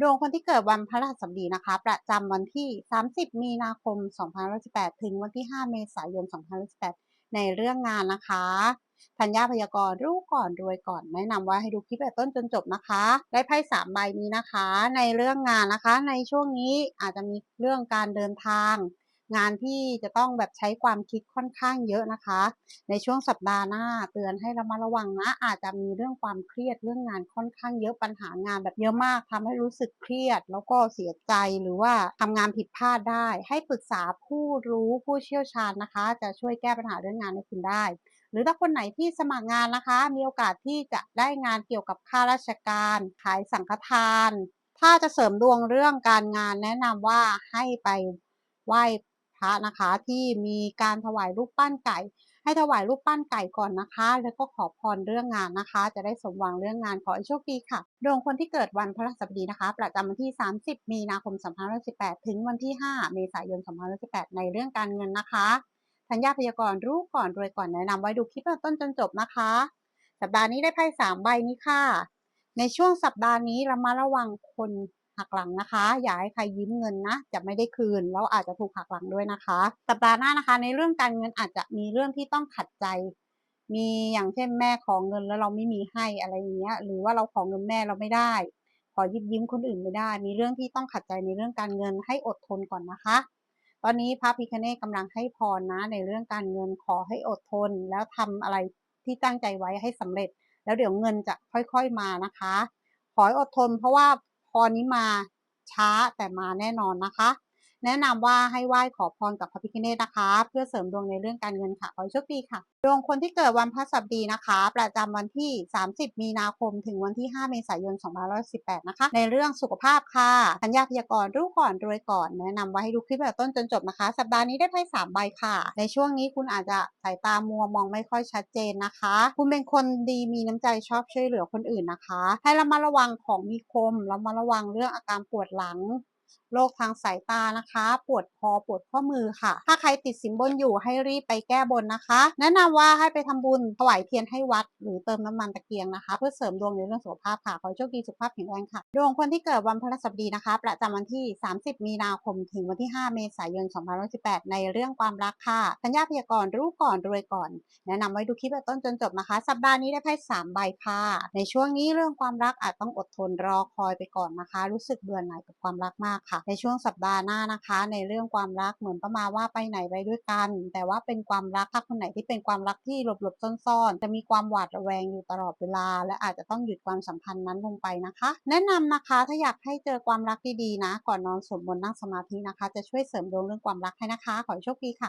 ดวงคนที่เกิดวันพฤหัสบดีนะคะ ประจำวันที่ 30 มีนาคม2518 ถึงวันที่ 5 เมษายน2518 ในเรื่องงานนะคะธัญญาพยากรณ์รู้ก่อนรวยก่อน แนะนำว่าให้ดูคลิปแต่ต้นจนจบนะคะ ได้ไพ่สามใบนี้นะคะ ในเรื่องงานนะคะ ในช่วงนี้อาจจะมีเรื่องการเดินทาง งานที่จะต้องแบบใช้ความคิดค่อนข้างเยอะนะคะ ในช่วงสัปดาห์หน้าเตือนให้ระมัดระวังนะ อาจจะมีเรื่องความเครียดเรื่องงานค่อนข้างเยอะปัญหางานแบบเยอะมากทำให้รู้สึกเครียด แล้วก็เสียใจหรือว่าทำงานผิดพลาดได้ ให้ปรึกษาผู้รู้ผู้เชี่ยวชาญนะคะ จะช่วยแก้ปัญหาเรื่องงานให้คุณได้ หรือถ้าคนไหนที่สมัครงานนะคะ มีโอกาสที่จะได้งานเกี่ยวกับข้าราชการขายสังฆทาน ถ้าจะเสริมดวงเรื่องการงานแนะนำว่าให้ไปไหว้ ระนะคะ ที่มีการถวายรูปปั้นไก่ ให้ถวายรูปปั้นไก่ก่อนนะคะ แล้วก็ขอพรเรื่องงานนะคะ จะได้สมหวังเรื่องงานขอให้โชคดีค่ะดวงคนที่เกิดวันพฤหัสบดีนะคะ ประจำวันที่ 30 มีนาคม 2518 ถึงวันที่ 5 เมษายน 2518 ในเรื่องการเงินนะคะธัญญาพยากรณ์รู้ก่อนรวยก่อนแนะนำไว้ดูคลิปตั้งต้นจนจบนะคะ สัปดาห์นี้ได้ไพ่สามใบนี้ค่ะ ในช่วงสัปดาห์นี้เระมัดระวังคน หักหลังนะคะ อย่าให้ใครยืมเงินนะ จะไม่ได้คืน แล้วอาจจะถูกหักหลังด้วยนะคะ สัปดาห์หน้านะคะ ในเรื่องการเงินอาจจะมีเรื่องที่ต้องขัดใจ มีอย่างเช่นแม่ขอเงินแล้วเราไม่มีให้อะไรอย่างเงี้ย หรือว่าเราขอเงินแม่เราไม่ได้ ขอยิบยิ้มคนอื่นไม่ได้ มีเรื่องที่ต้องขัดใจในเรื่องการเงินให้อดทนก่อนนะคะตอนนี้พระพิคเนตกำลังให้พรนะ ในเรื่องการเงินขอให้อดทน แล้วทำอะไรที่ตั้งใจไว้ให้สำเร็จ แล้วเดี๋ยวเงินจะค่อยๆมานะคะ ขอให้อดทนเพราะว่า พรนี้มาช้าแต่มาแน่นอนนะคะ แนะนำว่าให้ไหว้ขอพรกับพระพิฆเนศนะคะ เพื่อเสริมดวงในเรื่องการเงินค่ะขอโชคดีค่ะดวงคนที่เกิดวันพฤหัสบดีนะคะ ประจำวันที่ 30 มีนาคม ถึงวันที่ 5 เมษายน 2518 นะคะ ในเรื่องสุขภาพค่ะธัญญาพยากรณ์รู้ก่อนรวยก่อน แนะนำว่าให้ดูคลิปแบบต้นจนจบนะคะ สัปดาห์นี้ได้ไพ่สามใบค่ะ ในช่วงนี้คุณอาจจะสายตามัวมองไม่ค่อยชัดเจนนะคะ คุณเป็นคนดีมีน้ำใจชอบช่วยเหลือคนอื่นนะคะ ให้ระมัดระวังของมีคมระมัดระวังเรื่องอาการปวดหลัง โรคทางสายตานะคะ ปวดคอปวดข้อมือค่ะ ถ้าใครติดสินบนอยู่ให้รีบไปแก้บนนะคะ แนะนำว่าให้ไปทำบุญถวายเทียนให้วัด หรือเติมน้ำมันตะเกียงนะคะ เพื่อเสริมดวงในเรื่องสุขภาพค่ะ ขอโชคดีสุขภาพแข็งแรงค่ะ ดวงคนที่เกิดวันพฤหัสบดีนะคะ ประจำวันที่ 30 มีนาคม ถึงวันที่ 5 เมษายน 2518 ในเรื่องความรักค่ะธัญญาพยากรณ์รู้ก่อนรวยก่อน แนะนำไว้ดูคลิปต้นจนจบนะคะ สัปดาห์นี้ได้ไพ่สามใบค่ะในช่วงนี้เรื่องความรักอาจต้องอดทนรอคอยไปก่อนนะคะ รู้สึกเบื่อหน่ายกับความรักมากค่ะในช่วงสัปดาห์หน้านะคะ ในเรื่องความรักเหมือนประมาณว่าไปไหนไปด้วยกัน แต่ว่าเป็นความรักถ้าคนไหนที่เป็นความรักที่หลบๆซ่อนๆ จะมีความหวาดระแวงอยู่ตลอดเวลา และอาจจะต้องหยุดความสัมพันธ์นั้นลงไปนะคะ แนะนำนะคะถ้าอยากให้เจอความรักดีๆนะ ก่อนนอนสวดมนต์นั่งสมาธินะคะ จะช่วยเสริมดวงเรื่องความรักให้นะคะ ขอโชคดีค่ะ